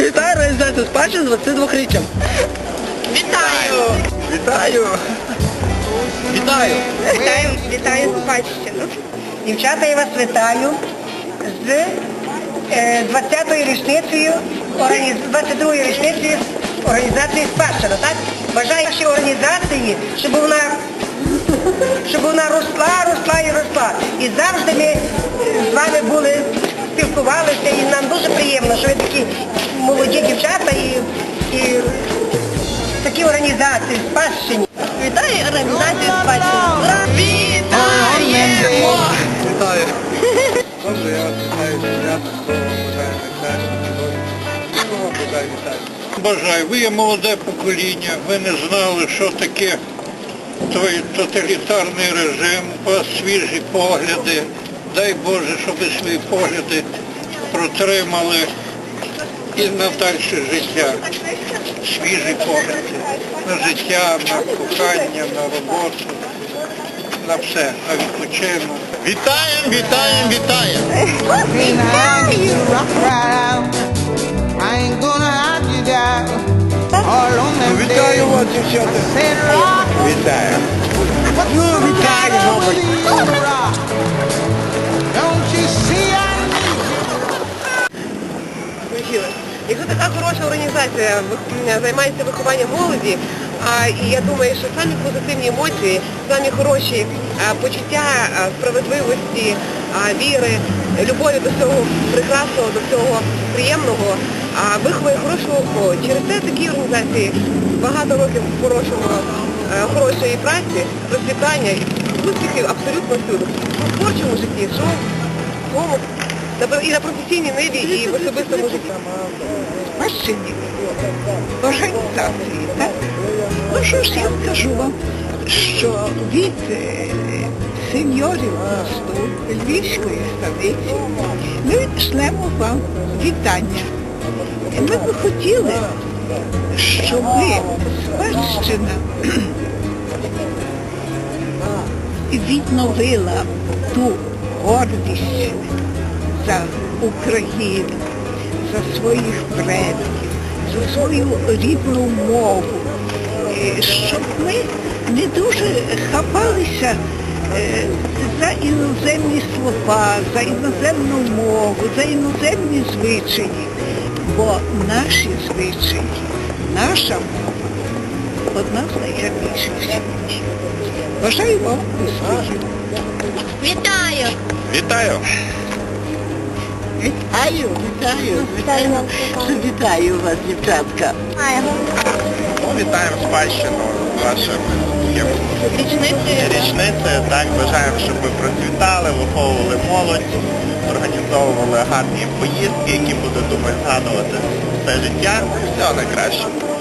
Вітаю організацію спадщини з 22-річчям. Вітаю! Вітаю! Вітаю! Вітаю, вітаю спадщину. Дівчата, я вас вітаю з е, 20-ю річницею, 22-ю річницею організації спадщина, так? Бажаю нашій організації, щоб вона, щоб вона росла, росла і росла. І завжди ми е, з вами були, спілкувалися, і нам дуже приємно, що ви такі молоді дівчата і, і такі організації, спадщині. Вітаю організацію спадщини. Бажаю вітаю? Бажаю, ви є молоде покоління, ви не знали, що таке той тоталітарний режим, у вас свіжі погляди. Дай Боже, щоб ви свої погляди протримали і на дальше життя. Свіжі погляди на життя, на кохання, на роботу, на все, на відпочинок. Вітаємо, вітаємо, вітаємо! Вітаю вас, дівчата! Rock, Вітаємо! ну вітаю, rock. Don't you see I Включили. Якщо така хороша організація займається вихованням молоді, а, і я думаю, що самі позитивні емоції, самі хороші а, почуття а, справедливості, а, віри, любові до всього прекрасного, до всього приємного, а, виховує хорошу молодь. Через це такі організації багато років хорошого, е, хорошої праці, процвітання, успіхів абсолютно всюди. В творчому житті, що тому, і на професійній ниві, і в особистому житті. Спасибі. Організації, так? Ну що ж я скажу вам, що від е, сеньорів мосту Львівської столиці ми шлемо вам вітання. Ми б хотіли, щоб спадщина відновила ту гордість за Україну, за своїх предків, за свою рідну мову, Е, щоб ми не дуже хапалися е, за іноземні слова, за іноземну мову, за іноземні звичаї, бо наші звичаї, наша мова одна з найгарніших світі. Бажаю вам успіхів. Вітаю! Вітаю! Вітаю, вітаю, вітаю, вітаю вас, дівчатка. Ну, вітаємо спадщину вашим Річниці річниці. Так, бажаємо, щоб ви процвітали, виховували молодь, організовували гарні поїздки, які будуть думаю, згадувати все життя. Всього найкращого.